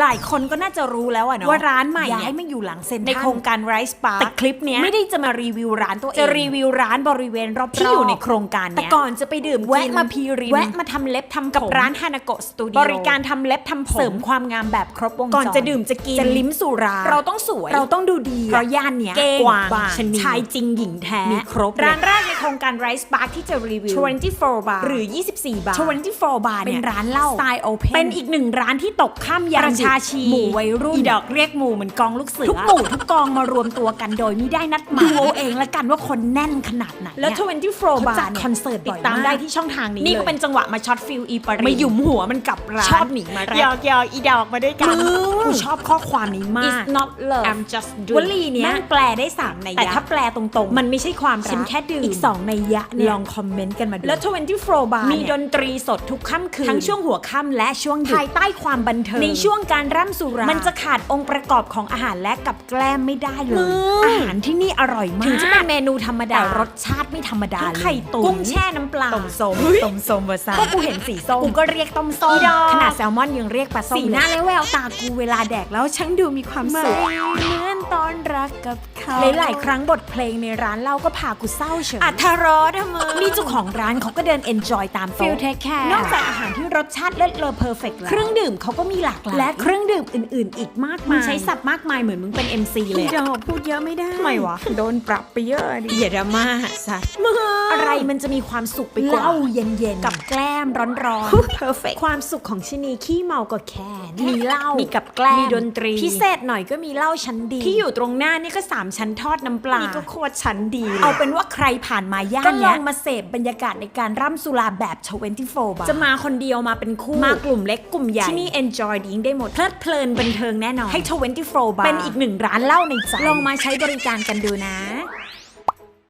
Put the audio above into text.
หลายคนก็น่าจะรู้แล้วอะเนาะว่าร้านใหม่ย้ายย้ายมามาอยู่หลังเซ็นในในโครงการ Rice Park แต่คลิปเนี้ยไม่ได้จะมารีวิวร้านตัวเอง จะรีวิวร้านบริเวณรอบๆที่อยู่ในโครงการเนี้ยแต่ก่อนจะไปดื่มแวะมาพีริมแวะมาทำเล็บทำกับร้านฮานาโกะสตูดิโอบริการทำเล็บทำผมเสริมความงามแบบครบวงจรก่อนจะดื่มจะกินจะลิ้มสุราเราต้องสวย เราต้องดูดีเพราะย่านเนี้ยเก้งกว้างบางชนีชายจริงหญิงแท้มีครบร้านแรกในโครงการ Rice Park ที่จะรีวิว24บาร์หรือ 24บาร์24บาร์เป็เนี่ยนร้านเหล้าสไตล์โอเพนเป็นอีกหนึ่งร้านที่ตกข้ามยามประชาชีหมู่วัยรุ่นอีดอกเรียกหมู่เหมือนกองลูกเสือทุกหมู่ทุกกองมารวมตัวกันโดยไม่ได้นัดหมายดูเอาเองละกันว่าคนแน่นขนาดไหนแล้ว24บาเขาจัดร์เนี่ยคอนเสิร์ตบ่อยติดตามมากได้ที่ช่องทางนี้นี่นี่ก็ก็เป็เป็นนจังหวะมาช็อตฟิลอีปาริมาหยุมหัวมันกับร้านชอบหนีมาแรกหยอกหยอกอีดอกมาด้วยกันมึงกูชอบข้อความนี้มาก It's not love I'm just doing วลีเนี้ยแม่งแปลได้สามในยะแต่ถ้าแปลตรงๆ มันไม่ใช่ความรักฉันแค่ดื่มอีกสองในยะเนี่ยลองคอมเมนต์กันมาดูแล้ว24บาร์มีมีดนตรีสดทุกค่ำคืนทั้งช่วงหัวค่ำและช่วงดึกภายใต้ความบันเทิงในช่วงการร่ำสุรา มันจะขาดองค์ประกอบของอาหารและกับแกล้มไม่ได้เลย อาหารที่นี่อร่อยมาก ถึงจะเป็นเมนูธรรมดารสชาติไม่ธรรมดาทั้งเลยไข่ตุ๋นกุ้งแช่น้ำปลาต้มส้มต้มส้มเวอร์ซ่าก็กูเห็นสีส้มกูก็เรียกต้มส้มอีดอกขนาดแซลมอนยังเรียกปลาส้มสีหน้าเลยและแววตากูเวลาแดกแล้วช่างดูมีความสุขเหมือนตอนรักกับเขา หลายๆครั้งบทเพลงในร้านเหล้าก็พากูเศร้าเฉยอัธรสอะมึงนี่เจ้าของร้านเขาก็เดิน enjoy ตามโต๊ะ Feel take care นอกจากอาหารที่รสชาติเลิศเลอเพอร์เฟกต์เครื่องดื่มเขาก็มีหลากหลายและเครื่องดื่มอื่นๆ อีกมากมายใช้สับมากมายเหมือนมึงเป็น MC เลยอีอะดอกพูดเยอะไม่ได้ทำไมวะโดนปรับไปเยอะดิอย่าดราม่าสัตว์อะไรมันจะมีความสุขไปกว่าเหล้าเย็นๆกับแกล้มร้อน perfect ความสุขของชะนีขี้เมาก็แค่นี้มีเหล้ามีกับแกล้มมีดนตรีพิเศษหน่อยก็มีเหล้าชั้นดีที่อยู่ตรงหน้านี่ก็สามชั้นทอดน้ำปลานี่ก็โคตรชั้นดีเลยเอาเป็นว่าใครผ่านมาย่านก็ลเนี้อยงมาเสพบรรยากาศในการร่ำสุราแบบ24บาร์จะมาคนเดียวมาเป็นคู่ มากลุ่มเล็กกลุ่มใหญ่ ที่นี่ enjoy ดิ้งได้หมด เพลิดเพลินบันเทิงแน่นอน ให้24บาร์เป็นอีกหนึ่งร้านเหล้าในใจลองมาใช้บริการกันดูนะ